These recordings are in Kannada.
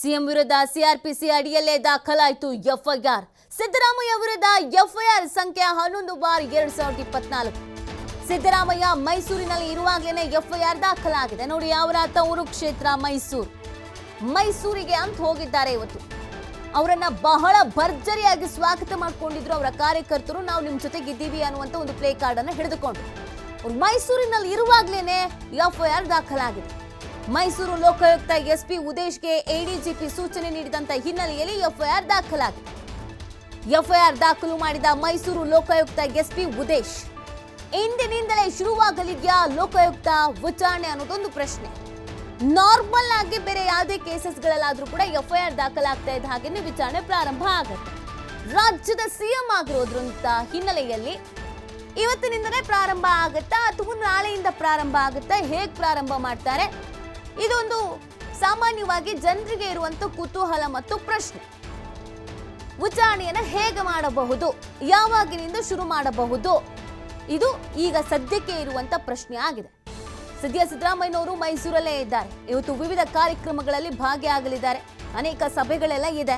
ಸಿಎಂ ವಿರುದ್ಧ ಸಿಆರ್ಪಿಸಿ ಅಡಿಯಲ್ಲೇ ದಾಖಲಾಯಿತು ಎಫ್ಐಆರ್. ಸಿದ್ದರಾಮಯ್ಯ ವಿರುದ್ಧ ಎಫ್ಐಆರ್ ಸಂಖ್ಯೆ ಹನ್ನೊಂದು ಬಾರ್ ಎರಡ್ ಸಾವಿರದ ಇಪ್ಪತ್ನಾಲ್ಕು. ಸಿದ್ದರಾಮಯ್ಯ ಮೈಸೂರಿನಲ್ಲಿ ಇರುವಾಗಲೇ ಎಫ್ಐಆರ್ ದಾಖಲಾಗಿದೆ. ನೋಡಿ, ಅವರ ತವರು ಕ್ಷೇತ್ರ ಮೈಸೂರು. ಮೈಸೂರಿಗೆ ಅಂತ ಹೋಗಿದ್ದಾರೆ ಇವತ್ತು. ಅವರನ್ನ ಬಹಳ ಭರ್ಜರಿಯಾಗಿ ಸ್ವಾಗತ ಮಾಡಿಕೊಂಡಿದ್ರು ಅವರ ಕಾರ್ಯಕರ್ತರು. ನಾವು ನಿಮ್ಮ ಜೊತೆಗೆ ಇದ್ದೀವಿ ಅನ್ನುವಂತ ಒಂದು ಪ್ಲೇ ಕಾರ್ಡ್ ಅನ್ನು ಹಿಡಿದುಕೊಂಡ್ರು ಮೈಸೂರಿನಲ್ಲಿ ಇರುವಾಗಲೇ ಎಫ್ಐಆರ್ ದಾಖಲಾಗಿದೆ. ಮೈಸೂರು ಲೋಕಾಯುಕ್ತ ಎಸ್ಪಿ ಉದೇಶ್ಗೆ ಎಡಿಜಿಪಿ ಸೂಚನೆ ನೀಡಿದಂತ ಹಿನ್ನೆಲೆಯಲ್ಲಿ ಎಫ್ಐಆರ್ ದಾಖಲಾಗಿದೆ. ಎಫ್ಐಆರ್ ದಾಖಲು ಮಾಡಿದ ಮೈಸೂರು ಲೋಕಾಯುಕ್ತ ಎಸ್ಪಿ ಉದೇಶ್, ಇಂದಿನಿಂದಲೇ ಶುರುವಾಗಲಿದೆಯಾ ಲೋಕಾಯುಕ್ತ ವಿಚಾರಣೆ ಅನ್ನೋದೊಂದು ಪ್ರಶ್ನೆ. ನಾರ್ಮಲ್ ಆಗಿ ಬೇರೆ ಯಾವುದೇ ಕೇಸಸ್ಗಳಲ್ಲಾದ್ರೂ ಕೂಡ ಎಫ್ಐಆರ್ ದಾಖಲಾಗ್ತಾ ಇದ್ದ ಹಾಗೇನೆ ವಿಚಾರಣೆ ಪ್ರಾರಂಭ ಆಗುತ್ತೆ. ರಾಜ್ಯದ ಸಿಎಂ ಆಗಿರೋದ್ರಂತ ಹಿನ್ನೆಲೆಯಲ್ಲಿ ಇವತ್ತಿನಿಂದಲೇ ಪ್ರಾರಂಭ ಆಗುತ್ತಾ ಅಥವಾ ನಾಳೆಯಿಂದ ಪ್ರಾರಂಭ ಆಗುತ್ತಾ ಹೇಗೆ ಪ್ರಾರಂಭ ಮಾಡ್ತಾರೆ? ಇದೊಂದು ಸಾಮಾನ್ಯವಾಗಿ ಜನರಿಗೆ ಇರುವಂತ ಕುತೂಹಲ ಮತ್ತು ಪ್ರಶ್ನೆ. ಉಚ್ಚಾರಣೆಯನ್ನು ಹೇಗೆ ಮಾಡಬಹುದು? ಯಾವಾಗಿನಿಂದ ಶುರು ಮಾಡಬಹುದು? ಇದು ಈಗ ಸದ್ಯಕ್ಕೆ ಇರುವಂತ ಪ್ರಶ್ನೆ ಆಗಿದೆ. ಸದ್ಯ ಸಿದ್ದರಾಮಯ್ಯನವರು ಮೈಸೂರಲ್ಲೇ ಇದ್ದಾರೆ. ಇವತ್ತು ವಿವಿಧ ಕಾರ್ಯಕ್ರಮಗಳಲ್ಲಿ ಭಾಗಿಯಾಗಲಿದ್ದಾರೆ. ಅನೇಕ ಸಭೆಗಳೆಲ್ಲ ಇದೆ.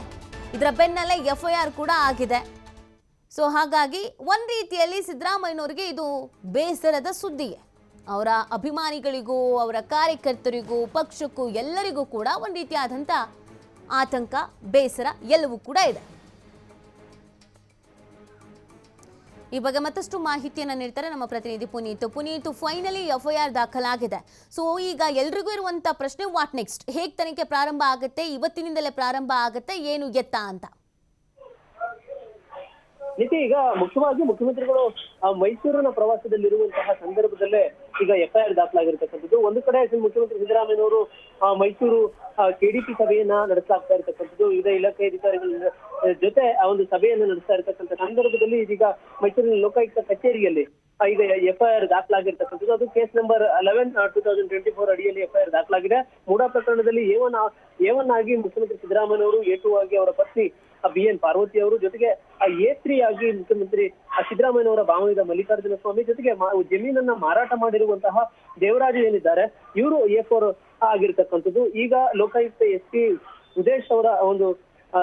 ಇದರ ಬೆನ್ನಲ್ಲೇ ಎಫ್ಐಆರ್ ಕೂಡ ಆಗಿದೆ. ಸೊ ಹಾಗಾಗಿ ಒಂದು ರೀತಿಯಲ್ಲಿ ಸಿದ್ದರಾಮಯ್ಯನವರಿಗೆ ಇದು ಬೇಸರದ ಸುದ್ದಿಯೇ. ಅವರ ಅಭಿಮಾನಿಗಳಿಗೂ, ಅವರ ಕಾರ್ಯಕರ್ತರಿಗೂ, ಪಕ್ಷಕ್ಕೂ, ಎಲ್ಲರಿಗೂ ಕೂಡ ಒಂದು ರೀತಿಯಾದಂಥ ಆತಂಕ, ಬೇಸರ ಎಲ್ಲವೂ ಕೂಡ ಇದೆ. ಈ ಬಗ್ಗೆ ಮತ್ತಷ್ಟು ಮಾಹಿತಿಯನ್ನು ನೀಡ್ತಾರೆ ನಮ್ಮ ಪ್ರತಿನಿಧಿ ಪುನೀತ್. ಪುನೀತ್ ಫೈನಲಿ ಎಫ್ಐಆರ್ ದಾಖಲಾಗಿದೆ. ಸೊ ಈಗ ಎಲ್ರಿಗೂ ಇರುವಂತ ಪ್ರಶ್ನೆ ವಾಟ್ ನೆಕ್ಸ್ಟ್ ಹೇಗೆ ತನಿಖೆ ಪ್ರಾರಂಭ ಆಗುತ್ತೆ? ಇವತ್ತಿನಿಂದಲೇ ಪ್ರಾರಂಭ ಆಗುತ್ತೆ? ಏನು ಎತ್ತ ಅಂತ? ನಿತಿ ಈಗ ಮುಖ್ಯವಾಗಿ ಮುಖ್ಯಮಂತ್ರಿಗಳು ಮೈಸೂರಿನ ಪ್ರವಾಸದಲ್ಲಿರುವಂತಹ ಸಂದರ್ಭದಲ್ಲೇ ಈಗ ಎಫ್ಐಆರ್ ದಾಖಲಾಗಿರ್ತಕ್ಕಂಥದ್ದು. ಒಂದು ಕಡೆ ಮುಖ್ಯಮಂತ್ರಿ ಸಿದ್ದರಾಮಯ್ಯನವರು ಮೈಸೂರು ಕೆಡಿಪಿ ಸಭೆಯನ್ನ ನಡೆಸಲಾಗ್ತಾ ಇರತಕ್ಕಂಥದ್ದು. ವಿವಿಧ ಇಲಾಖೆ ಅಧಿಕಾರಿಗಳ ಜೊತೆ ಆ ಒಂದು ಸಭೆಯನ್ನು ನಡೆಸ್ತಾ ಇರ್ತಕ್ಕಂಥ ಸಂದರ್ಭದಲ್ಲಿ ಇದೀಗ ಮೈಸೂರಿನ ಲೋಕಾಯುಕ್ತ ಕಚೇರಿಯಲ್ಲಿ ಆ, ಈಗ ಎಫ್ಐಆರ್ ದಾಖಲಾಗಿರ್ತಕ್ಕಂಥದ್ದು. ಅದು case number eleven two thousand twenty four ಅಡಿಯಲ್ಲಿ ಎಫ್ಐಆರ್ ದಾಖಲಾಗಿದೆ. ಮೂಡಾ ಪ್ರಕರಣದಲ್ಲಿ ಏವನ್ ಏವನ್ ಆಗಿ ಮುಖ್ಯಮಂತ್ರಿ ಸಿದ್ಧರಾಮಯ್ಯನವರು ಎ ಟು ಆಗಿ ಅವರ ಪತ್ನಿ ಬಿ ಎನ್ ಪಾರ್ವತಿ ಅವರು ಜೊತೆಗೆ ಎ ತ್ರೀ ಆಗಿ ಮುಖ್ಯಮಂತ್ರಿ ಆ, ಸಿದ್ದರಾಮಯ್ಯನವರ ಭಾವನಿದ ಮಲ್ಲಿಕಾರ್ಜುನ ಸ್ವಾಮಿ ಜೊತೆಗೆ ಜಮೀನನ್ನ ಮಾರಾಟ ಮಾಡಿರುವಂತಹ ದೇವರಾಜು ಏನಿದ್ದಾರೆ ಇವರು ಎ ಫೋರ್ ಆಗಿರ್ತಕ್ಕಂಥದ್ದು. ಈಗ ಲೋಕಾಯುಕ್ತ ಎಸ್ ಪಿ ಉದೇಶ್ ಅವರ ಒಂದು ಆ,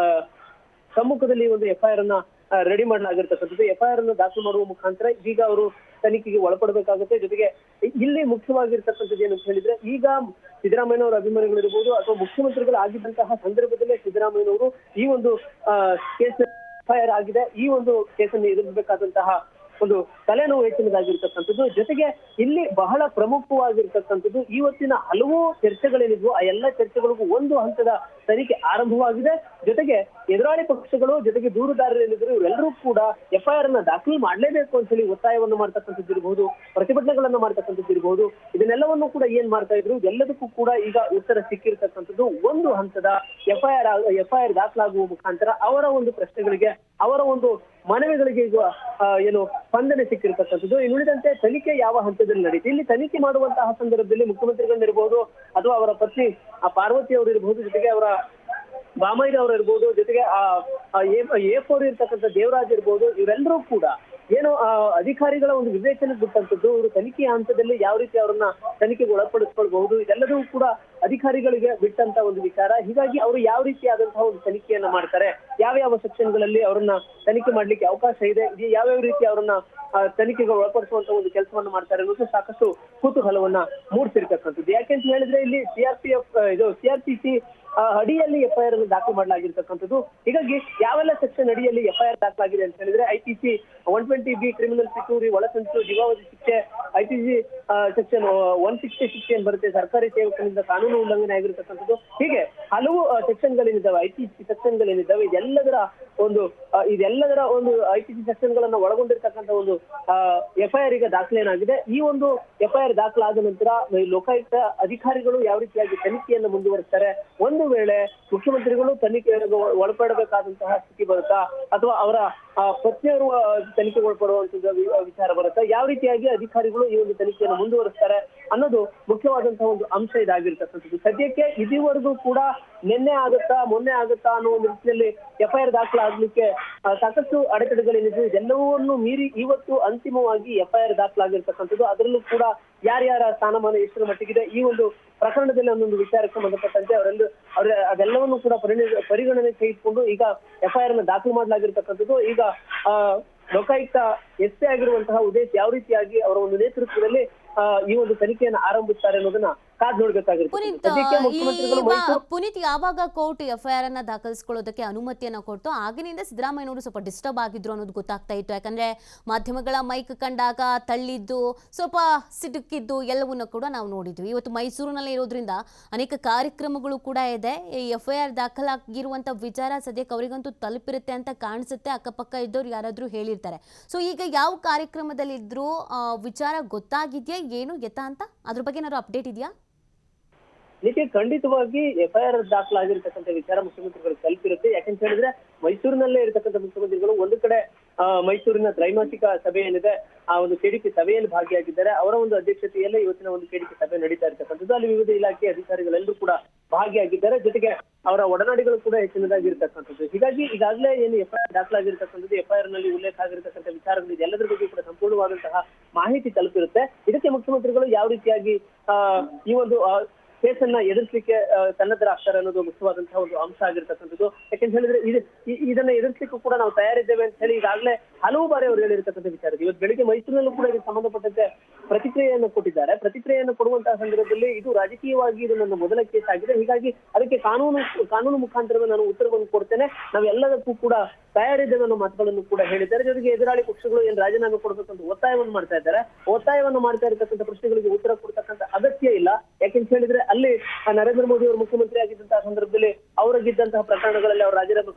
ಸಮ್ಮುಖದಲ್ಲಿ ಒಂದು ಎಫ್ಐಆರ್ ಅನ್ನ ರೆಡಿ ಮಾಡಲಾಗಿರ್ತಕ್ಕಂಥದ್ದು. ಎಫ್ಐಆರ್ ಅನ್ನು ದಾಖಲು ಮಾಡುವ ಮುಖಾಂತರ ಈಗ ಅವರು ತನಿಖೆಗೆ ಒಳಪಡಬೇಕಾಗುತ್ತೆ. ಜೊತೆಗೆ ಇಲ್ಲಿ ಮುಖ್ಯವಾಗಿರ್ತಕ್ಕಂಥದ್ದು ಏನು ಹೇಳಿದ್ರೆ, ಈಗ ಸಿದ್ದರಾಮಯ್ಯನವರ ಅಭಿಮಾನಿಗಳಿರ್ಬೋದು ಅಥವಾ ಮುಖ್ಯಮಂತ್ರಿಗಳು ಆಗಿದ್ದಂತಹ ಸಂದರ್ಭದಲ್ಲೇ ಸಿದ್ದರಾಮಯ್ಯನವರು ಈ ಒಂದು ಕೇಸ್ ಎಫ್ಐಆರ್ ಆಗಿದೆ. ಈ ಒಂದು ಕೇಸನ್ನು ಎದುರಿಸಬೇಕಾದಂತಹ ಒಂದು ತಲೆನೋವು ಹೆಚ್ಚಿನದಾಗಿರ್ತಕ್ಕಂಥದ್ದು. ಜೊತೆಗೆ ಇಲ್ಲಿ ಬಹಳ ಪ್ರಮುಖವಾಗಿರ್ತಕ್ಕಂಥದ್ದು ಇವತ್ತಿನ ಹಲವು ಚರ್ಚೆಗಳೇನಿದ್ವು ಆ ಎಲ್ಲ ಚರ್ಚೆಗಳಿಗೂ ಒಂದು ಹಂತದ ತನಿಖೆ ಆರಂಭವಾಗಿದೆ. ಜೊತೆಗೆ ಎದುರಾಳಿ ಪಕ್ಷಗಳು, ಜೊತೆಗೆ ದೂರುದಾರರೇನಿದ್ರು ಇವರೆಲ್ಲರೂ ಕೂಡ ಎಫ್ಐಆರ್ ಅನ್ನ ದಾಖಲು ಮಾಡಲೇಬೇಕು ಅಂತ ಹೇಳಿ ಒತ್ತಾಯವನ್ನು ಮಾಡ್ತಕ್ಕಂಥದ್ದು ಇರಬಹುದು ಪ್ರತಿಭಟನೆಗಳನ್ನ ಮಾಡ್ತಕ್ಕಂಥದ್ದು ಇರಬಹುದು ಇದನ್ನೆಲ್ಲವನ್ನು ಕೂಡ ಏನ್ ಮಾಡ್ತಾ ಇದ್ರು, ಎಲ್ಲದಕ್ಕೂ ಕೂಡ ಈಗ ಉತ್ತರ ಸಿಕ್ಕಿರ್ತಕ್ಕಂಥದ್ದು ಒಂದು ಹಂತದ ಎಫ್ಐಆರ್ ಎಫ್ಐಆರ್ ದಾಖಲಾಗುವ ಮುಖಾಂತರ ಅವರ ಒಂದು ಪ್ರಶ್ನೆಗಳಿಗೆ, ಅವರ ಒಂದು ಮನವಿಗಳಿಗೆ ಈಗ ಏನು ಸ್ಪಂದನೆ ಸಿಕ್ಕಿರ್ತಕ್ಕಂಥದ್ದು. ಇನ್ನು ಉಳಿದಂತೆ ತನಿಖೆ ಯಾವ ಹಂತದಲ್ಲಿ ನಡೀತು ಇಲ್ಲಿ ತನಿಖೆ ಮಾಡುವಂತಹ ಸಂದರ್ಭದಲ್ಲಿ ಮುಖ್ಯಮಂತ್ರಿಗಳಿರ್ಬೋದು ಅಥವಾ ಅವರ ಪತ್ನಿ, ಆ ಪಾರ್ವತಿ ಅವರು ಇರಬಹುದು ಜೊತೆಗೆ ಅವರ ಬಾಮಯ್ಯ ಅವರು ಇರ್ಬೋದು, ಜೊತೆಗೆ ಆ ಎ ಫೋರ್ ಇರ್ತಕ್ಕಂಥ ದೇವರಾಜ್ ಇರ್ಬೋದು, ಇವರೆಲ್ಲರೂ ಕೂಡ ಏನು ಅಧಿಕಾರಿಗಳ ಒಂದು ವಿವೇಚನೆ ಬಿಟ್ಟಂತದ್ದು ಅವರು ತನಿಖೆಯ ಹಂತದಲ್ಲಿ ಯಾವ ರೀತಿ ಅವರನ್ನ ತನಿಖೆಗೆ ಒಳಪಡಿಸ್ಕೊಳ್ಬಹುದು, ಇದೆಲ್ಲದೂ ಕೂಡ ಅಧಿಕಾರಿಗಳಿಗೆ ಬಿಟ್ಟಂತ ಒಂದು ವಿಚಾರ. ಹೀಗಾಗಿ ಅವರು ಯಾವ ರೀತಿಯಾದಂತಹ ಒಂದು ತನಿಖೆಯನ್ನ ಮಾಡ್ತಾರೆ, ಯಾವ ಯಾವ ಸೆಕ್ಷನ್ಗಳಲ್ಲಿ ಅವರನ್ನ ತನಿಖೆ ಮಾಡ್ಲಿಕ್ಕೆ ಅವಕಾಶ ಇದೆ, ಇದು ಯಾವ ರೀತಿ ಅವರನ್ನ ತನಿಖೆಗೆ ಒಳಪಡಿಸುವಂತ ಒಂದು ಕೆಲಸವನ್ನು ಮಾಡ್ತಾರೆ ಅನ್ನೋದು ಸಾಕಷ್ಟು ಕುತೂಹಲವನ್ನ ಮೂಡಿಸಿರ್ತಕ್ಕಂಥದ್ದು. ಯಾಕೆಂತ ಹೇಳಿದ್ರೆ ಇಲ್ಲಿ ಸಿಆರ್ಪಿಎಫ್ ಇದು ಸಿಆರ್ಪಿಸಿ ಅಡಿಯಲ್ಲಿ ಎಫ್ಐಆರ್ ಅನ್ನು ದಾಖಲು ಮಾಡಲಾಗಿರ್ತಕ್ಕಂಥದ್ದು. ಹೀಗಾಗಿ ಯಾವೆಲ್ಲ ಸೆಕ್ಷನ್ ಅಡಿಯಲ್ಲಿ ಎಫ್ಐಆರ್ ದಾಖಲಾಗಿದೆ ಅಂತ ಹೇಳಿದ್ರೆ IPC one twenty B criminal ಒಳಸಂಚು ಜೀವಾವಧಿ ಶಿಕ್ಷೆ IPC section one sixty six ಏನ್ ಬರುತ್ತೆ? ಸರ್ಕಾರಿ ಸೇವಕರಿಂದ ಕಾನೂನು ಉಲ್ಲಂಘನೆ ಆಗಿರ್ತಕ್ಕಂಥದ್ದು. ಹೀಗೆ ಹಲವು ಸೆಕ್ಷನ್ ಗಳೇನಿದ್ದಾವೆ ಐಪಿಸಿ ಸೆಕ್ಷನ್ ಗಳೇನಿದ್ದಾವೆ ಇದೆಲ್ಲದರ ಒಂದು ಇದೆಲ್ಲದರ ಒಂದು ಐಪಿಸಿ ಸೆಕ್ಷನ್ ಗಳನ್ನ ಒಳಗೊಂಡಿರ್ತಕ್ಕಂಥ ಒಂದು ಎಫ್ಐಆರ್ ಈಗ ದಾಖಲೇನಾಗಿದೆ. ಈ ಒಂದು ಎಫ್ಐಆರ್ ದಾಖಲಾದ ನಂತರ ಲೋಕಾಯುಕ್ತ ಅಧಿಕಾರಿಗಳು ಯಾವ ರೀತಿಯಾಗಿ ತನಿಖೆಯನ್ನು ಮುಂದುವರಿಸ್ತಾರೆ? ಒಂದು ವೇಳೆ ಮುಖ್ಯಮಂತ್ರಿಗಳು ತನಿಖೆಗೆ ಒಳಪಡಬೇಕಾದಂತಹ ಸ್ಥಿತಿ ಬರುತ್ತಾ? ಅಥವಾ ಅವರ ಪತ್ನಿಯವರು ತನಿಖೆ ಒಳಪಡುವಂತ ವಿಚಾರ ಬರುತ್ತಾ? ಯಾವ ರೀತಿಯಾಗಿ ಅಧಿಕಾರಿಗಳು ಈ ಒಂದು ತನಿಖೆಯನ್ನು ಮುಂದುವರಿಸ್ತಾರೆ ಅನ್ನೋದು ಮುಖ್ಯವಾದಂತಹ ಒಂದು ಅಂಶ ಇದಾಗಿರ್ತಕ್ಕಂಥದ್ದು. ಸದ್ಯಕ್ಕೆ ಇದುವರೆಗೂ ಕೂಡ ನಿನ್ನೆ ಆಗುತ್ತಾ, ಮೊನ್ನೆ ಆಗುತ್ತಾ ಅನ್ನೋ ಒಂದು ನಿಟ್ಟಿನಲ್ಲಿ ಎಫ್ಐಆರ್ ದಾಖಲಾಗ್ಲಿಕ್ಕೆ ಸಾಕಷ್ಟು ಅಡೆತಡೆಗಳೇನಿದೆ ಎಲ್ಲವನ್ನು ಮೀರಿ ಇವತ್ತು ಅಂತಿಮವಾಗಿ ಎಫ್ಐಆರ್ ದಾಖಲಾಗಿರ್ತಕ್ಕಂಥದ್ದು. ಅದರಲ್ಲೂ ಕೂಡ ಯಾರ್ಯಾರ ಸ್ಥಾನಮಾನ ಎಷ್ಟರ ಮಟ್ಟಿಗಿದೆ, ಈ ಒಂದು ಪ್ರಕರಣದಲ್ಲಿ ಒಂದೊಂದು ವಿಚಾರಕ್ಕೆ ಸಂಬಂಧಪಟ್ಟಂತೆ ಅವರೆಲ್ಲ ಅವರ, ಅದೆಲ್ಲವನ್ನು ಕೂಡ ಪರಿಣಿ ಪರಿಗಣನೆ ತೆಗೆದುಕೊಂಡು ಈಗ ಎಫ್ಐಆರ್ನ ದಾಖಲು ಮಾಡಲಾಗಿರ್ತಕ್ಕಂಥದ್ದು. ಈಗ ಲೋಕಾಯುಕ್ತ ಎಸ್ ಆಗಿರುವಂತಹ ಉದ್ದೇಶ ಯಾವ ರೀತಿಯಾಗಿ ಅವರ ಒಂದು ನೇತೃತ್ವದಲ್ಲಿ ಈ ಒಂದು ತನಿಖೆಯನ್ನು ಆರಂಭಿಸ್ತಾರೆ ಅನ್ನೋದನ್ನ ಕಾದ್ ನೋಡ್ಬೇಕಾಗಿರುತ್ತೆ ಪುನೀತ್ ಯಾವಾಗ ಕೋರ್ಟ್ ಎಫ್ಐಆರ್ ಅನ್ನ ದಾಖಲಿಸಿಕೊಳ್ಳೋದಕ್ಕೆ ಅನುಮತಿಯನ್ನ ಕೊಟ್ಟು ಆಗಿನಿಂದ ಸಿದ್ದರಾಮಯ್ಯನವರು ಸ್ವಲ್ಪ ಡಿಸ್ಟರ್ಬ್ ಆಗಿದ್ರು ಅನ್ನೋದು ಗೊತ್ತಾಗ್ತಾ ಇತ್ತು. ಯಾಕಂದ್ರೆ ಮಾಧ್ಯಮಗಳ ಮೈಕ್ ಕಂಡಾಗ ತಳ್ಳಿದ್ದು ಸ್ವಲ್ಪ ಸಿಡುಕಿದ್ದು ಎಲ್ಲವನ್ನ ಕೂಡ ನಾವು ನೋಡಿದ್ವಿ. ಇವತ್ತು ಮೈಸೂರಿನಲ್ಲಿ ಇರೋದ್ರಿಂದ ಅನೇಕ ಕಾರ್ಯಕ್ರಮಗಳು ಕೂಡ ಇದೆ. ಈ ಎಫ್ಐಆರ್ ದಾಖಲಾಗಿರುವಂತ ವಿಚಾರ ಸದ್ಯಕ್ಕೆ ಅವರಿಗಂತೂ ತಲುಪಿರುತ್ತೆ ಅಂತ ಕಾಣಿಸುತ್ತೆ. ಅಕ್ಕಪಕ್ಕ ಇದ್ದವ್ರು ಯಾರಾದ್ರೂ ಹೇಳಿರ್ತಾರೆ. ಸೊ ಈಗ ಯಾವ ಕಾರ್ಯಕ್ರಮದಲ್ಲಿ ಇದ್ರು ಆ, ವಿಚಾರ ಗೊತ್ತಾಗಿದ್ಯಾ ಏನು ಎತ್ತ ಅಂತ? ಅದ್ರ ಬಗ್ಗೆ ಏನಾದ್ರು ಅಪ್ಡೇಟ್ ಇದೆಯಾ? ನಿತ್ಯ ಖಂಡಿತವಾಗಿ ಎಫ್ಐಆರ್ ದಾಖಲಾಗಿರ್ತಕ್ಕಂಥ ವಿಚಾರ ಮುಖ್ಯಮಂತ್ರಿಗಳು ತಲುಪಿರುತ್ತೆ. ಯಾಕಂತ ಹೇಳಿದ್ರೆ ಮೈಸೂರಿನಲ್ಲೇ ಇರತಕ್ಕಂಥ ಮುಖ್ಯಮಂತ್ರಿಗಳು ಒಂದು ಕಡೆ ಮೈಸೂರಿನ ತ್ರೈಮಾಸಿಕ ಸಭೆ ಏನಿದೆ ಆ ಒಂದು ಕೆಡಿಕೆ ಸಭೆಯಲ್ಲಿ ಭಾಗಿಯಾಗಿದ್ದಾರೆ. ಅವರ ಒಂದು ಅಧ್ಯಕ್ಷತೆಯಲ್ಲೇ ಇವತ್ತಿನ ಒಂದು ಕೇಳಿಕೆ ಸಭೆ ನಡೀತಾ ಇರ್ತಕ್ಕಂಥದ್ದು. ಅಲ್ಲಿ ವಿವಿಧ ಇಲಾಖೆ ಅಧಿಕಾರಿಗಳೆಲ್ಲರೂ ಕೂಡ ಭಾಗಿಯಾಗಿದ್ದಾರೆ. ಜೊತೆಗೆ ಅವರ ಒಡನಾಡಿಗಳು ಕೂಡ ಹೆಚ್ಚಿನದಾಗಿರ್ತಕ್ಕಂಥದ್ದು. ಹೀಗಾಗಿ ಈಗಾಗಲೇ ಏನು ಎಫ್ಐಆರ್ ದಾಖಲಾಗಿರ್ತಕ್ಕಂಥದ್ದು ಎಫ್ಐಆರ್ನಲ್ಲಿ ಉಲ್ಲೇಖ ಆಗಿರತಕ್ಕಂಥ ವಿಚಾರಗಳು ಇದೆಲ್ಲದರ ಬಗ್ಗೆ ಕೂಡ ಸಂಪೂರ್ಣವಾದಂತಹ ಮಾಹಿತಿ ತಲುಪಿರುತ್ತೆ. ಇದಕ್ಕೆ ಮುಖ್ಯಮಂತ್ರಿಗಳು ಯಾವ ರೀತಿಯಾಗಿ ಈ ಒಂದು ಕೇಸನ್ನ ಎದುರಿಸಲಿಕ್ಕೆ ಸನ್ನದ್ಧರಾಗ್ತಾರೆ ಅನ್ನೋದು ಮುಖ್ಯವಾದಂತಹ ಒಂದು ಅಂಶ ಆಗಿರ್ತಕ್ಕಂಥದ್ದು. ಯಾಕೆಂತ ಹೇಳಿದ್ರೆ ಇದು ಇದನ್ನ ಎದುರಿಸಲಿಕ್ಕೂ ಕೂಡ ನಾವು ತಯಾರಿದ್ದೇವೆ ಅಂತ ಹೇಳಿ ಈಗಾಗಲೇ ಹಲವು ಬಾರಿ ಅವರು ಹೇಳಿರ್ತಕ್ಕಂಥ ವಿಚಾರ. ಇವತ್ತು ಬೆಳಿಗ್ಗೆ ಮೈಸೂರಿನಲ್ಲೂ ಕೂಡ ಇದಕ್ಕೆ ಸಂಬಂಧಪಟ್ಟಂತೆ ಪ್ರತಿಕ್ರಿಯೆಯನ್ನು ಕೊಟ್ಟಿದ್ದಾರೆ. ಪ್ರತಿಕ್ರಿಯೆಯನ್ನು ಕೊಡುವಂತಹ ಸಂದರ್ಭದಲ್ಲಿ ಇದು ರಾಜಕೀಯವಾಗಿ ಇದು ನನ್ನ ಮೊದಲ ಕೇಸ್ ಆಗಿದೆ. ಹೀಗಾಗಿ ಅದಕ್ಕೆ ಕಾನೂನು ಕಾನೂನು ಮುಖಾಂತರವೇ ನಾನು ಉತ್ತರವನ್ನು ಕೊಡ್ತೇನೆ. ನಾವೆಲ್ಲದಕ್ಕೂ ಕೂಡ ತಯಾರಿದ್ದೇವೆ ಅನ್ನೋ ಮಾತುಗಳನ್ನು ಕೂಡ ಹೇಳಿದ್ದಾರೆ. ಜೊತೆಗೆ ಎದುರಾಳಿ ಪಕ್ಷಗಳು ಏನ್ ರಾಜೀನಾಮೆ ಕೊಡಬೇಕಂತ ಒತ್ತಾಯವನ್ನು ಮಾಡ್ತಾ ಇದ್ದಾರೆ. ಒತ್ತಾಯವನ್ನು ಮಾಡ್ತಾ ಇರತಕ್ಕಂಥ ಪ್ರಶ್ನೆಗಳಿಗೆ ಉತ್ತರ ಕೊಡ್ತಕ್ಕಂಥ ಅಗತ್ಯ ಇಲ್ಲ. ಯಾಕೆಂತ ಹೇಳಿದ್ರೆ ಅಲ್ಲಿ ನರೇಂದ್ರ ಮೋದಿ ಅವರು ಮುಖ್ಯಮಂತ್ರಿ ಆಗಿದ್ದಂತಹ ಸಂದರ್ಭದಲ್ಲಿ ಅವರಿಗಿದ್ದಂತಹ ಪ್ರಕರಣಗಳಲ್ಲಿ ಅವರು ರಾಜೀನಾಮೆ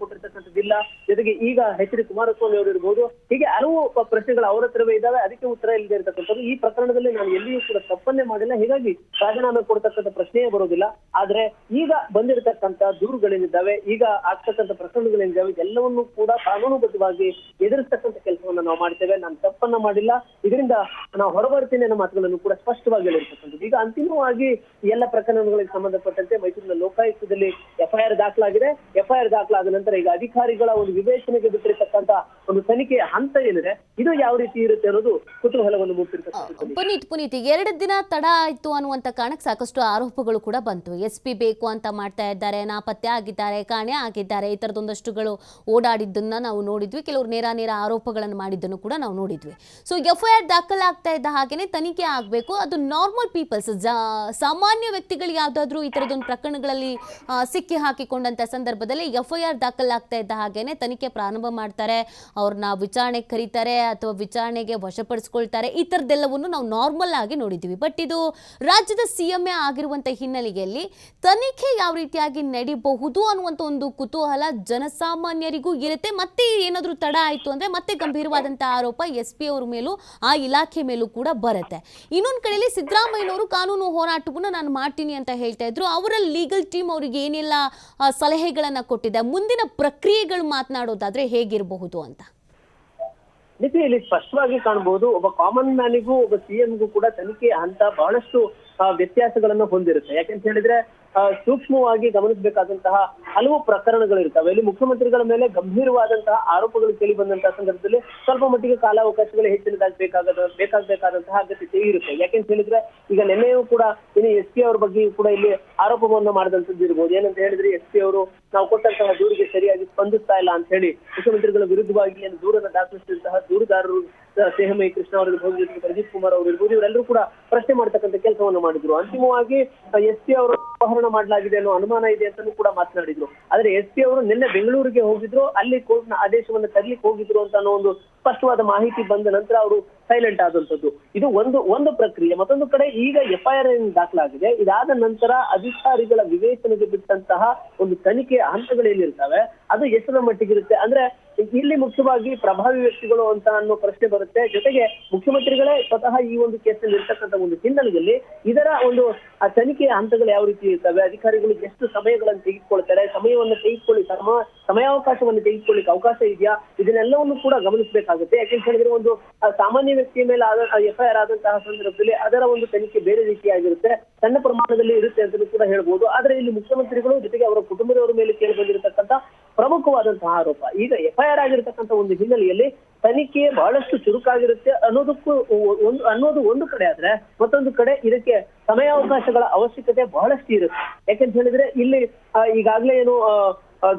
ಕೊಟ್ಟಿರ್ತಕ್ಕಂಥದ್ದಿಲ್ಲ ಜೊತೆಗೆ ಈಗ ಎಚ್ ಡಿ ಕುಮಾರಸ್ವಾಮಿ ಅವರು ಇರ್ಬೋದು. ಹೀಗೆ ಹಲವು ಪ್ರಶ್ನೆಗಳು ಅವರ ಹತ್ರವೇ ಇದ್ದಾವೆ. ಅದಕ್ಕೆ ಉತ್ತರ ಇಲ್ಲದೆ ಇರತಕ್ಕಂಥದ್ದು. ಈ ಪ್ರಕರಣದಲ್ಲಿ ನಾನು ಎಲ್ಲಿಯೂ ಕೂಡ ತಪ್ಪನ್ನೇ ಮಾಡಿಲ್ಲ. ಹೀಗಾಗಿ ರಾಜೀನಾಮೆ ಕೊಡ್ತಕ್ಕಂಥ ಪ್ರಶ್ನೆಯೇ ಬರೋದಿಲ್ಲ. ಆದ್ರೆ ಈಗ ಬಂದಿರತಕ್ಕಂಥ ದೂರುಗಳೇನಿದ್ದಾವೆ, ಈಗ ಆಗ್ತಕ್ಕಂಥ ಪ್ರಕರಣಗಳೇನಿದ್ದಾವೆ ಎಲ್ಲವನ್ನೂ ಕೂಡ ಕಾನೂನುಬದ್ಧವಾಗಿ ಎದುರಿಸ್ತಕ್ಕಂಥ ಕೆಲಸವನ್ನು ನಾವು ಮಾಡ್ತೇವೆ. ನಾನು ತಪ್ಪನ್ನ ಮಾಡಿಲ್ಲ. ಇದರಿಂದ ನಾವು ಹೊರಬರ್ತೀನಿ ಅನ್ನೋ ಮಾತುಗಳನ್ನು ಕೂಡ ಸ್ಪಷ್ಟವಾಗಿ ಹೇಳಿರ್ತಕ್ಕಂಥದ್ದು. ಈಗ ಅಂತಿಮವಾಗಿ ಎಲ್ಲ ಪ್ರಕರಣಗಳಿಗೆ ಸಂಬಂಧಪಟ್ಟಂತೆ ಮೈಸೂರಿನ ಲೋಕಾಯುಕ್ತದಲ್ಲಿ ಎಫ್ಐಆರ್ ದಾಖಲಾಗಿದೆ. ಎಫ್ಐಆರ್ ದಾಖಲಾದ ನಂತರ ಈಗ ಅಧಿಕಾರಿಗಳ ಒಂದು ವಿವೇಚನೆಗೆ ಬಿಟ್ಟಿರತಕ್ಕಂತ ಒಂದು ತನಿಖೆ ಹಂತ ಏನಿದೆ ಇದು ಯಾವ ರೀತಿ ಇರುತ್ತೆ ಅನ್ನೋದು ಕುತೂಹಲವನ್ನು ಮೂಡಿಸಿರ್ತಕ್ಕಂಥ ಪುನೀತ್ ಪುನೀತ್ ಎರಡು ದಿನ ತಡ ಆಯ್ತು ಅನ್ನುವಂತ ಕಾರಣಕ್ಕೆ ಸಾಕಷ್ಟು ಆರೋಪಗಳು ಕೂಡ ಬಂತು. ಎಸ್ ಪಿ ಬೇಕು ಅಂತ ಮಾಡ್ತಾ ಇದ್ದಾರೆ ನಾಪತ್ತೆ ಆಗಿದ್ದಾರೆ ಕಾಣೆ ಆಗಿದ್ದಾರೆ ಈ ಥರದೊಂದಷ್ಟುಗಳು ಓಡಾಡಿದ್ದನ್ನ ನಾವು ನೋಡಿದ್ವಿ. ಕೆಲವರು ನೇರ ನೇರ ಆರೋಪಗಳನ್ನು ಮಾಡಿದ್ದನ್ನು ಕೂಡ ನಾವು ನೋಡಿದ್ವಿ. ಸೊ ಎಫ್ ಐ ಆರ್ ದಾಖಲಾಗ್ತಾ ಇದ್ದ ಹಾಗೇನೆ ತನಿಖೆ ಆಗಬೇಕು. ಅದು ನಾರ್ಮಲ್ ಪೀಪಲ್ಸ್ ಸಾಮಾನ್ಯ ವ್ಯಕ್ತಿಗಳು ಯಾವುದಾದ್ರೂ ಈ ಥರದೊಂದು ಪ್ರಕರಣಗಳಲ್ಲಿ ಸಿಕ್ಕಿ ಹಾಕಿಕೊಂಡಂತ ಸಂದರ್ಭದಲ್ಲಿ ಎಫ್ ಐ ಆರ್ ದಾಖಲಾಗ್ತಾ ಇದ್ದ ಹಾಗೇನೆ ತನಿಖೆ ಪ್ರಾರಂಭ ಮಾಡ್ತಾರೆ, ಅವ್ರನ್ನ ವಿಚಾರಣೆಗೆ ಕರೀತಾರೆ ಅಥವಾ ವಿಚಾರಣೆಗೆ ವಶಪಡಿಸ್ಕೊಳ್ತಾರೆ. ಈ ಥರದ್ದೆಲ್ಲವನ್ನು ನಾವು ನಾರ್ಮಲ್ ಆಗಿ ನೋಡಿದ್ವಿ ಬಟ್ ಇದು ರಾಜ್ಯದ ಸಿ ಎಂ ಎ ಆಗಿರುವಂಥ ಹಿನ್ನೆಲೆಯಲ್ಲಿ ತನಿಖೆ ಯಾವ ರೀತಿಯಾಗಿ ನಡೀಬಹುದು ಅನ್ನುವಂಥ ಒಂದು ಕುತೂಹಲ ಜನಸಾಮಾನ್ಯರಿಗೂ ಇರುತ್ತೆ. ಮತ್ತೆ ಏನಾದರೂ ತಡ ಆಯಿತು ಅಂದರೆ ಮತ್ತೆ ಗಂಭೀರವಾದಂಥ ಆರೋಪ ಎಸ್ ಪಿ ಅವ್ರ ಮೇಲೂ, ಆ ಇಲಾಖೆ ಮೇಲೂ ಕೂಡ ಬರುತ್ತೆ. ಇನ್ನೊಂದು ಕಡೆಯಲ್ಲಿ ಸಿದ್ದರಾಮಯ್ಯನವರು ಕಾನೂನು ಹೋರಾಟವನ್ನು ನಾನು ಮಾಡ್ತೀನಿ ಅಂತ ಹೇಳ್ತಾ ಇದ್ರು. ಅವರ ಲೀಗಲ್ ಟೀಮ್ ಅವರಿಗೆ ಏನೆಲ್ಲ ಸಲಹೆಗಳನ್ನು ಕೊಟ್ಟಿದೆ. ಮುಂದಿನ ಪ್ರಕ್ರಿಯೆಗಳು ಮಾತನಾಡೋದಾದ್ರೆ ಹೇಗಿರಬಹುದು ಅಂತ? ನಿತಿ ಇಲ್ಲಿ ಸ್ಪಷ್ಟವಾಗಿ ಕಾಣಬಹುದು ಒಬ್ಬ ಕಾಮನ್ ಮ್ಯಾನಿಗೂ ಒಬ್ಬ ಸಿಎಂಗೂ ಕೂಡ ತನಿಖೆ ಹಂತ ಬಹಳಷ್ಟು ವ್ಯತ್ಯಾಸಗಳನ್ನು ಹೊಂದಿರುತ್ತೆ. ಯಾಕಂತ ಹೇಳಿದ್ರೆ ಸೂಕ್ಷ್ಮವಾಗಿ ಗಮನಿಸಬೇಕಾದಂತಹ ಹಲವು ಪ್ರಕರಣಗಳು ಇರ್ತವೆ ಇಲ್ಲಿ ಮುಖ್ಯಮಂತ್ರಿಗಳ ಮೇಲೆ ಗಂಭೀರವಾದಂತಹ ಆರೋಪಗಳು ಕೇಳಿ ಬಂದಂತಹ ಸಂದರ್ಭದಲ್ಲಿ ಸ್ವಲ್ಪ ಮಟ್ಟಿಗೆ ಕಾಲಾವಕಾಶಗಳು ಹೆಚ್ಚಿನದಾಗಿ ಬೇಕಾಗದ ಬೇಕಾಗಬೇಕಾದಂತಹ ಅಗತ್ಯತೆ ಇರುತ್ತೆ. ಯಾಕೆಂತ ಹೇಳಿದ್ರೆ, ಈಗ ನಿನ್ನೆಯೂ ಕೂಡ ಇನ್ನು ಎಸ್ ಪಿ ಅವ್ರ ಬಗ್ಗೆಯೂ ಕೂಡ ಇಲ್ಲಿ ಆರೋಪವನ್ನು ಮಾಡಿದಂತದ್ದು ಇರ್ಬೋದು. ಏನಂತ ಹೇಳಿದ್ರೆ, ಎಸ್ ಪಿ ಅವರು ನಾವು ಕೊಟ್ಟಂತಹ ದೂರಿಗೆ ಸರಿಯಾಗಿ ಸ್ಪಂದಿಸ್ತಾ ಇಲ್ಲ ಅಂತ ಹೇಳಿ ಮುಖ್ಯಮಂತ್ರಿಗಳ ವಿರುದ್ಧವಾಗಿ ಏನು ದೂರನ್ನು ದಾಖಲಿಸಿದಂತಹ ದೂರುದಾರರು ಸೇಹಮಯಿ ಕೃಷ್ಣ ಅವರಿರ್ಬೋದು ಜೊತೆಗೆ ಪ್ರದೀಪ್ ಕುಮಾರ್ ಅವರು ಇರ್ಬೋದು, ಇವರೆಲ್ಲರೂ ಕೂಡ ಪ್ರಶ್ನೆ ಮಾಡ್ತಕ್ಕಂಥ ಕೆಲಸವನ್ನು ಮಾಡಿದ್ರು. ಅಂತಿಮವಾಗಿ ಎಸ್ ಪಿ ಅವರು ಅಪಹರಣ ಮಾಡಲಾಗಿದೆ ಅನ್ನೋ ಅನುಮಾನ ಇದೆ ಅಂತಾನೂ ಕೂಡ ಮಾತನಾಡಿದ್ರು. ಆದ್ರೆ ಎಸ್ ಪಿ ಅವರು ನಿನ್ನೆ ಬೆಂಗಳೂರಿಗೆ ಹೋಗಿದ್ರು, ಅಲ್ಲಿ ಕೋರ್ಟ್ನ ಆದೇಶವನ್ನು ತರಲಿಕ್ಕೆ ಹೋಗಿದ್ರು ಅಂತ ಅನ್ನೋ ಒಂದು ಸ್ಪಷ್ಟವಾದ ಮಾಹಿತಿ ಬಂದ ನಂತರ ಅವರು ಸೈಲೆಂಟ್ ಆದಂತದ್ದು ಇದು ಒಂದು ಒಂದು ಪ್ರಕ್ರಿಯೆ. ಮತ್ತೊಂದು ಕಡೆ ಈಗ ಎಫ್ಐಆರ್ ದಾಖಲಾಗಿದೆ. ಇದಾದ ನಂತರ ಅಧಿಕಾರಿಗಳ ವಿವೇಚನೆಗೆ ಬಿಟ್ಟಂತಹ ಒಂದು ತನಿಖೆ ಹಂತಗಳು ಏನಿರ್ತವೆ ಅದು ಎಷ್ಟರ ಮಟ್ಟಿಗಿರುತ್ತೆ ಅಂದ್ರೆ ಇಲ್ಲಿ ಮುಖ್ಯವಾಗಿ ಪ್ರಭಾವಿ ವ್ಯಕ್ತಿಗಳು ಅಂತ ಅನ್ನೋ ಪ್ರಶ್ನೆ ಬರುತ್ತೆ. ಜೊತೆಗೆ ಮುಖ್ಯಮಂತ್ರಿಗಳೇ ಸ್ವತಃ ಈ ಒಂದು ಕೇಸಲ್ಲಿ ಇರ್ತಕ್ಕಂಥ ಒಂದು ಹಿನ್ನೆಲೆಯಲ್ಲಿ ಇದರ ಒಂದು ತನಿಖೆಯ ಹಂತಗಳು ಯಾವ ರೀತಿ ಇರ್ತವೆ? ಅಧಿಕಾರಿಗಳು ಎಷ್ಟು ಸಮಯಗಳನ್ನು ತೆಗೆದುಕೊಳ್ತಾರೆ? ಸಮಯವನ್ನು ತೆಗೆದುಕೊಳ್ಳಿ ಸಮ ಸಮಯಾವಕಾಶವನ್ನು ತೆಗೆದುಕೊಳ್ಳಿಕ್ಕೆ ಅವಕಾಶ ಇದೆಯಾ? ಇದನ್ನೆಲ್ಲವನ್ನು ಕೂಡ ಗಮನಿಸಬೇಕಾಗುತ್ತೆ. ಯಾಕೆಂತ ಹೇಳಿದ್ರೆ ಒಂದು ಸಾಮಾನ್ಯ ವ್ಯಕ್ತಿಯ ಮೇಲೆ ಎಫ್ಐಆರ್ ಆದಂತಹ ಸಂದರ್ಭದಲ್ಲಿ ಅದರ ಒಂದು ತನಿಖೆ ಬೇರೆ ರೀತಿಯಾಗಿರುತ್ತೆ. ಸಣ್ಣ ಪ್ರಮಾಣದಲ್ಲಿ ಇರುತ್ತೆ ಅಂತಲೂ ಕೂಡ ಹೇಳ್ಬೋದು. ಆದ್ರೆ ಇಲ್ಲಿ ಮುಖ್ಯಮಂತ್ರಿಗಳು ಜೊತೆಗೆ ಅವರ ಕುಟುಂಬದವರ ಮೇಲೆ ಕೇಳಿ ಬಂದಿರತಕ್ಕಂತ ಪ್ರಮುಖವಾದಂತಹ ಆರೋಪ. ಈಗ ಎಫ್ಐಆರ್ ಆಗಿರತಕ್ಕಂತ ಒಂದು ಹಿನ್ನೆಲೆಯಲ್ಲಿ ತನಿಖೆ ಬಹಳಷ್ಟು ಚುರುಕಾಗಿರುತ್ತೆ ಅನ್ನೋದಕ್ಕೂ ಒಂದು, ಅನ್ನೋದು ಒಂದು ಕಡೆ ಆದ್ರೆ ಮತ್ತೊಂದು ಕಡೆ ಇದಕ್ಕೆ ಸಮಯಾವಕಾಶಗಳ ಅವಶ್ಯಕತೆ ಬಹಳಷ್ಟು ಇರುತ್ತೆ. ಯಾಕೆಂತ ಹೇಳಿದ್ರೆ ಇಲ್ಲಿ ಈಗಾಗಲೇ ಏನು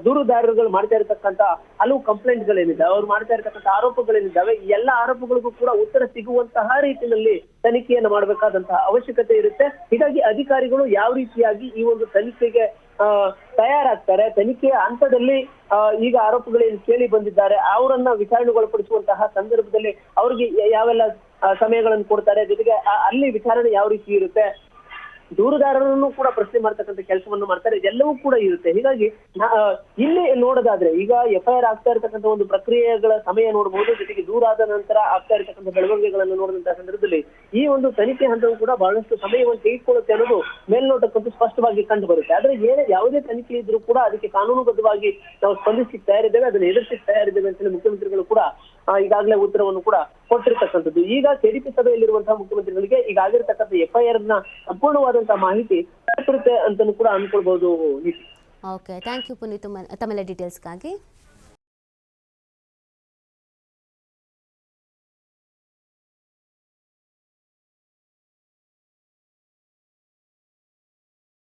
ದೂರುದಾರರುಗಳು ಮಾಡ್ತಾ ಇರತಕ್ಕಂತ ಹಲವು ಕಂಪ್ಲೇಂಟ್ಗಳೇನಿದ್ದಾವೆ ಅವ್ರು ಮಾಡ್ತಾ ಇರತಕ್ಕಂತ ಆರೋಪಗಳೇನಿದ್ದಾವೆ ಈ ಎಲ್ಲ ಆರೋಪಗಳಿಗೂ ಕೂಡ ಉತ್ತರ ಸಿಗುವಂತಹ ರೀತಿಯಲ್ಲಿ ತನಿಖೆಯನ್ನು ಮಾಡಬೇಕಾದಂತಹ ಅವಶ್ಯಕತೆ ಇರುತ್ತೆ. ಹೀಗಾಗಿ ಅಧಿಕಾರಿಗಳು ಯಾವ ರೀತಿಯಾಗಿ ಈ ಒಂದು ತನಿಖೆಗೆ ತಯಾರಾಗ್ತಾರೆ. ತನಿಖೆಯ ಹಂತದಲ್ಲಿ ಈಗ ಆರೋಪಗಳೇನು ಕೇಳಿ ಬಂದಿದ್ದಾರೆ, ಅವರನ್ನ ವಿಚಾರಣೆಗೊಳಪಡಿಸುವಂತಹ ಸಂದರ್ಭದಲ್ಲಿ ಅವ್ರಿಗೆ ಯಾವೆಲ್ಲ ಸಮಯಗಳನ್ನು ಕೊಡ್ತಾರೆ, ಜೊತೆಗೆ ಅಲ್ಲಿ ವಿಚಾರಣೆ ಯಾವ ರೀತಿ ಇರುತ್ತೆ ದೂರುದಾರರನ್ನು ಕೂಡ ಪ್ರಶ್ನೆ ಮಾಡ್ತಕ್ಕಂಥ ಕೆಲಸವನ್ನು ಮಾಡ್ತಾರೆ. ಇದೆಲ್ಲವೂ ಕೂಡ ಇರುತ್ತೆ. ಹೀಗಾಗಿ ಇಲ್ಲಿ ನೋಡೋದಾದ್ರೆ, ಈಗ ಎಫ್ಐಆರ್ ಆಗ್ತಾ ಇರತಕ್ಕಂಥ ಒಂದು ಪ್ರಕ್ರಿಯೆಗಳ ಸಮಯ ನೋಡಬಹುದು ಜೊತೆಗೆ ದೂರ ಆದ ನಂತರ ಆಗ್ತಾ ಇರತಕ್ಕಂಥ ಬೆಳವಣಿಗೆಗಳನ್ನು ನೋಡಿದಂತಹ ಸಂದರ್ಭದಲ್ಲಿ ಈ ಒಂದು ತನಿಖೆ ಹಂತವು ಕೂಡ ಬಹಳಷ್ಟು ಸಮಯವನ್ನು ತೆಗೆದುಕೊಳ್ಳುತ್ತೆ ಅನ್ನೋದು ಮೇಲ್ನೋಟಕ್ಕಂತೂ ಸ್ಪಷ್ಟವಾಗಿ ಕಂಡು ಬರುತ್ತೆ ಆದ್ರೆ ಏನೇ, ಯಾವುದೇ ತನಿಖೆ ಇದ್ರೂ ಕೂಡ ಅದಕ್ಕೆ ಕಾನೂನುಬದ್ಧವಾಗಿ ನಾವು ಸ್ಪಂದಿಸಿ ತಯಾರಿದ್ದೇವೆ, ಅದನ್ನು ಎದುರಿಸಿ ತಯಾರಿದ್ದೇವೆ ಅಂತ ಮುಖ್ಯಮಂತ್ರಿಗಳು ಕೂಡ ಈಗಾಗಲೇ ಉತ್ತರವನ್ನು ಕೂಡ ಕೊಟ್ಟಿರ್ತಕ್ಕಂಥದ್ದು. ಈಗ ಕೆಡಿಪಿ ಸಭೆಯಲ್ಲಿರುವಂತಹ ಮುಖ್ಯಮಂತ್ರಿಗಳಿಗೆ ಈಗ ಆಗಿರ್ತಕ್ಕಂಥ ಎಫ್ಐಆರ್ನ ಸಂಪೂರ್ಣವಾದಂತಹ ಮಾಹಿತಿ ಕೊಟ್ಟಿರುತ್ತೆ ಅಂತಾನು ಕೂಡ ಅನ್ಕೊಳ್ಬಹುದು ಓಕೆ ಥ್ಯಾಂಕ್ ಯು ಪುನೀತ್ ತಮ್ಮೆಲ್ಲ ಡೀಟೇಲ್ಸ್ಗಾಗಿ